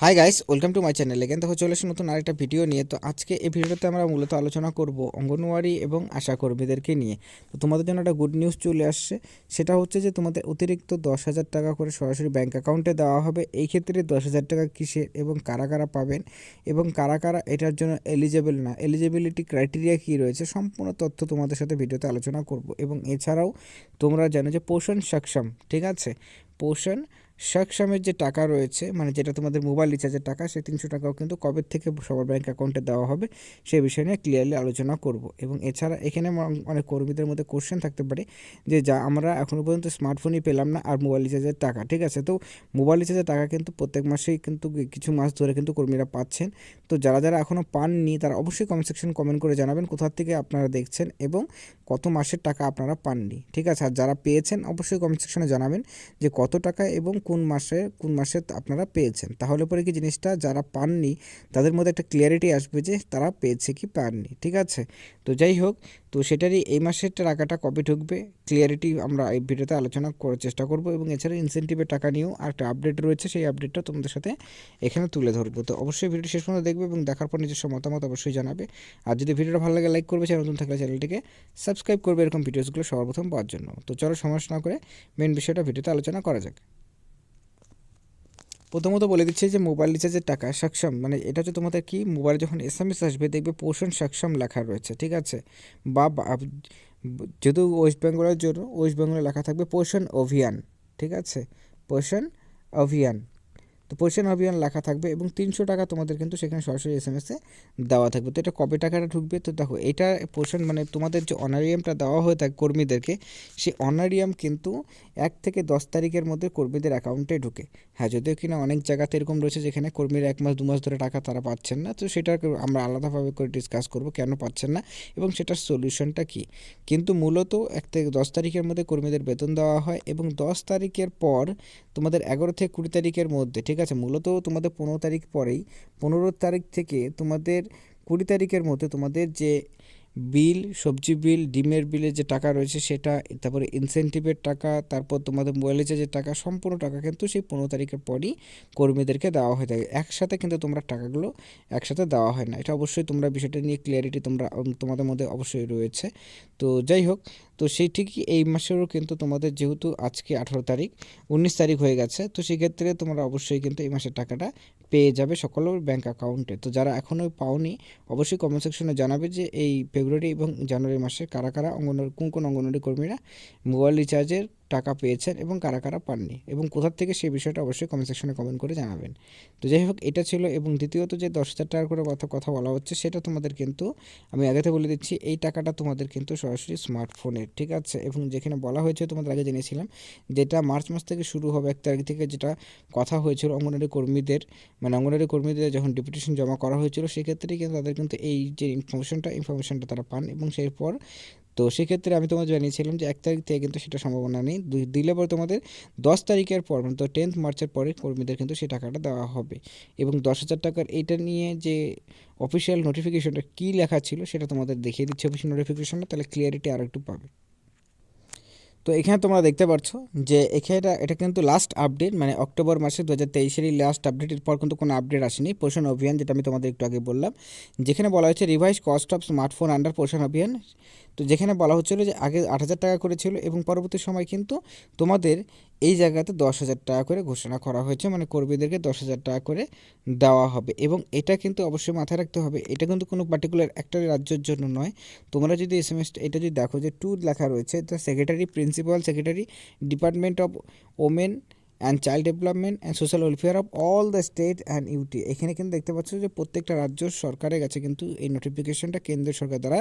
Hi guys welcome to my channel এখান থেকে চলে এসে নতুন আরেকটা ভিডিও নিয়ে। তো আজকে এই ভিডিওতে আমরা মূলত আলোচনা করব অঙ্গনওয়াড়ি এবং আশা কর্মীদেরকে নিয়ে। তো তোমাদের জন্য একটা গুড নিউজ চলে আসছে। সেটা হচ্ছে যে তোমাদের অতিরিক্ত দশ হাজার টাকা করে সরাসরি ব্যাঙ্ক অ্যাকাউন্টে দেওয়া হবে। এই ক্ষেত্রে দশ হাজার টাকা কিসের এবং কারা কারা পাবেন এবং কারা কারা এটার জন্য এলিজেবল না? এলিজিবিলিটি ক্রাইটেরিয়া কী রয়েছে? সম্পূর্ণ তথ্য তোমাদের সাথে ভিডিওতে আলোচনা করব। এবং এছাড়াও তোমরা জানো যে পোষণ সক্ষম, ঠিক আছে? পোষণ সক্ষমের যে টাকা রয়েছে মানে যেটা তোমাদের মোবাইল রিচার্জের টাকা, সেই তিনশো টাকাও কিন্তু কবে থেকে সবার ব্যাঙ্ক অ্যাকাউন্টে দেওয়া হবে, সেই বিষয় নিয়ে ক্লিয়ারলি আলোচনা করব। এবং এছাড়া এখানে অনেক কর্মীদের মধ্যে কোশ্চেন থাকতে পারে যে, যা আমরা এখনও পর্যন্ত স্মার্টফোনই পেলাম না আর মোবাইল রিচার্জের টাকা, ঠিক আছে? তো মোবাইল রিচার্জের টাকা কিন্তু প্রত্যেক মাসেই কিন্তু কিছু মাস ধরে কিন্তু কর্মীরা পাচ্ছেন। তো যারা যারা এখনও পাননি, তারা অবশ্যই কমেন্ট সেকশন কমেন্ট করে জানাবেন কোথা থেকে আপনারা দেখছেন এবং কত মাসের টাকা আপনারা পাননি, ঠিক আছে? আর যারা পেয়েছেন, অবশ্যই কমেন্ট সেকশনে জানাবেন যে, কত টাকা এবং কোন মাসে কোন মাসে আপনারা পেয়েছেন। তাহলে পরে কি জিনিসটা যারা পাননি, তাদের মধ্যে একটা ক্লিয়ারিটি আসবে যে তারা পেয়েছে কি পাননি, ঠিক আছে? তো যাই হোক, তো সেটারই এই মাসের টাকাটা কবে ঢুকবে ক্লিয়ারিটি আমরা এই ভিডিওতে আলোচনা করার চেষ্টা করব এবং এছাড়া ইনসেন্টিভের টাকা নিয়েও একটা আপডেট রয়েছে, সেই আপডেটটা তোমাদের সাথে এখানে তুলে ধরবো। তো অবশ্যই ভিডিও শেষ পর্যন্ত দেখবে এবং দেখার পর নিজস্ব মতামত অবশ্যই জানাবে। আর যদি ভিডিওটা ভালো লাগে লাইক করবে, চ্যানেল নতুন থাকলে চ্যানেলটিকে সাবস্ক্রাইব করবে, এরকম ভিডিওসগুলো সবার প্রথম পাওয়ার জন্য। তো চলো সমস্যা না করে মেন বিষয়টা ভিডিওতে আলোচনা করা যাক। প্রথমত বলে দিচ্ছে যে মোবাইল রিচার্জের টাকা, সক্ষম মানে এটা হচ্ছে তোমাদের কি? মোবাইলে যখন এস এম এস আসবে, দেখবে পোষণ সক্ষম লেখা রয়েছে, ঠিক আছে? বা যেহেতু ওয়েস্ট বেঙ্গলের জন্য ওয়েস্ট বেঙ্গলে লেখা থাকবে পোষণ অভিযান, ঠিক আছে? পোষণ অভিযান। তো পোষণ অভিযান লেখা থাকবে এবং তিনশো টাকা তোমাদের কিন্তু সেখানে সরাসরি এস এম এসে দেওয়া থাকবে। তো এটা কবে টাকাটা ঢুকবে? তো দেখো, এটা পোর্শন মানে তোমাদের যে অনারিয়ামটা দেওয়া হয়ে থাকে কর্মীদেরকে, সেই অনারিয়াম কিন্তু এক থেকে দশ তারিখের মধ্যে কর্মীদের অ্যাকাউন্টে ঢুকে। হ্যাঁ যদিও কিনা অনেক জায়গাতে এরকম রয়েছে যেখানে কর্মীরা এক মাস, দু মাস ধরে টাকা তারা পাচ্ছেন না। তো সেটা আমরা আলাদাভাবে করে ডিসকাস করব কেন পাচ্ছেন না এবং সেটার সলিউশনটা কী? কিন্তু মূলত এক থেকে দশ তারিখের মধ্যে কর্মীদের বেতন দেওয়া হয় এবং দশ তারিখের পর তোমাদের এগারো থেকে কুড়ি তারিখের মধ্যে, ঠিক আছে, মূলত তোমাদের পনেরো তারিখ পরেই, পনেরো তারিখ থেকে তোমাদের কুড়ি তারিখের মধ্যে তোমাদের যে বিল, সবজি বিল, ডিমের বিলে যে টাকা রয়েছে সেটা, তারপরে ইনসেন্টিভের টাকা, তারপর তোমাদের মোবাইল যে টাকা, সম্পূর্ণ টাকা কিন্তু সেই পনেরো তারিখের পরই কর্মীদেরকে দেওয়া হয়ে থাকে। একসাথে কিন্তু তোমরা টাকাগুলো একসাথে দেওয়া হয় না। এটা অবশ্যই তোমরা বিষয়টা নিয়ে ক্লিয়ারিটি তোমরা তোমাদের মধ্যে অবশ্যই রয়েছে। তো যাই হোক, তো সেই ঠিকই এই মাসেরও কিন্তু তোমাদের যেহেতু আজকে আঠারো তারিখ, উনিশ তারিখ হয়ে গেছে, তো সেক্ষেত্রে তোমরা অবশ্যই কিন্তু এই মাসের টাকাটা পেয়ে যাবে সকল ব্যাঙ্ক অ্যাকাউন্টে তো যারা এখনও পাওনি, অবশ্যই কমেন্ট সেকশনে জানাবে যে এই ফেব্রুয়ারি এবং জানুয়ারি মাসে কারা কারা অঙ্গনওয়াড়ি কোন কোন অঙ্গনওয়াড়ি কর্মীরা মোবাইল রিচার্জের টাকা পেয়েছেন এবং কারা কারা পাননি এবং কোথার থেকে সেই বিষয়টা অবশ্যই কমেন্ট সেকশনে কমেন্ট করে জানাবেন। তো যাই হোক, এটা ছিল এবং দ্বিতীয়ত যে দশ হাজার টাকা করে কথা কথা বলা হচ্ছে সেটা তোমাদের কিন্তু আমি আগেতে বলে দিচ্ছি, এই টাকাটা তোমাদের কিন্তু সরাসরি স্মার্টফোনের ঠিক আছে? এবং যেখানে বলা হয়েছে তোমাদের আগে জেনেছিলাম, যেটা মার্চ মাস থেকে শুরু হবে, এক তারিখ থেকে যেটা কথা হয়েছিল অঙ্গনওয়াড়ি কর্মীদের মানে অঙ্গনওয়াড়ি কর্মীদের যখন ডেপুটেশন জমা করা হয়েছিল সেক্ষেত্রে কিন্তু তাদের কিন্তু এই যে ইনফরমেশনটা ইনফরমেশনটা তারা পান এবং সেই পর তো সেক্ষেত্রে আমি তোমাদের জানিয়েছিলাম যে এক তারিখ থেকে কিন্তু সেটা সম্ভাবনা নেই। দিলে পরে তোমাদের দশ তারিখের পর মানে তো টেন্থ মার্চের পরে কর্মীদের কিন্তু সেই টাকাটা দেওয়া হবে। এবং দশ হাজার টাকার এটা নিয়ে যে অফিসিয়াল নোটিফিকেশনটা কী লেখা ছিল সেটা তোমাদের দেখিয়ে দিচ্ছে। অফিসিয়াল নোটিফিকেশনটা তাহলে ক্লিয়ারিটি আরও একটু পাবে। তো এখানে তোমরা দেখতে পাচ্ছ যে এখানে এটা কিন্তু লাস্ট আপডেট মানে অক্টোবর মাসে দু হাজার তেইশেরই লাস্ট আপডেট এরপর কিন্তু কোনো আপডেট আসেনি। পোষণ অভিযান যেটা আমি তোমাদের একটু আগে বললাম, যেখানে বলা হয়েছে revise cost of smartphone under Poshan Abhiyan তো যেখানে বলা হচ্ছিল যে আগে আট হাজার টাকা করেছিল এবং পরবর্তী সময় কিন্তু তোমাদের এই জায়গাতে দশ হাজার টাকা করে ঘোষণা করা হয়েছে। মানে কর্মীদেরকে দশ হাজার টাকা করে দেওয়া হবে। এবং এটা কিন্তু অবশ্যই মাথায় রাখতে হবে। এটা কিন্তু কোনো পার্টিকুলার একটা রাজ্যের জন্য নয়। তোমরা যদি এস এম এস এটা যদি দেখো যে টু লেখা রয়েছে তো secretary principal secretary department of women and child development and social welfare of all the state and UT এখানে কিন্তু দেখতে পাচ্ছ যে প্রত্যেকটা রাজ্য সরকারের কাছে কিন্তু এই নোটিফিকেশনটা কেন্দ্রীয় সরকার দ্বারা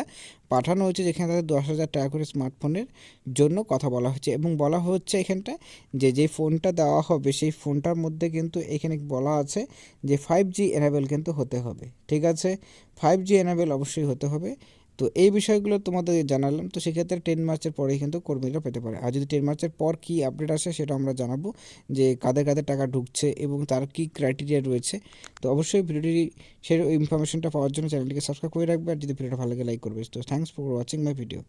পাঠানো হয়েছে, যেখানে তাদের দশ হাজার টাকা করে স্মার্টফোনের জন্য কথা বলা হয়েছে এবং বলা হচ্ছে এখানটা যে যে ফোনটা দেওয়া হবে, সেই ফোনটার মধ্যে কিন্তু এখানে বলা আছে যে ফাইভ জি এনাবেল কিন্তু হতে হবে। ঠিক আছে? ফাইভ জি এনাবেল অবশ্যই হতে হবে। তো এই বিষয়গুলো তোমাদের জানালাম। তো সেক্ষেত্রে টেন মার্চের পরেই কিন্তু কর্মীরা পেতে পারে। আর যদি টেন মার্চের পর কী আপডেট আসে সেটা আমরা জানাব যে কাদের কাদের টাকা ঢুকছে এবং তার কী ক্রাইটেরিয়া রয়েছে। তো অবশ্যই ভিডিওটি সেই ইনফরমেশনটা পাওয়ার জন্য চ্যানেলটিকে সাবস্ক্রাইব করে রাখবে। আর যদি ভিডিওটা ভালো লাগে লাইক করবে। তো thanks for watching my video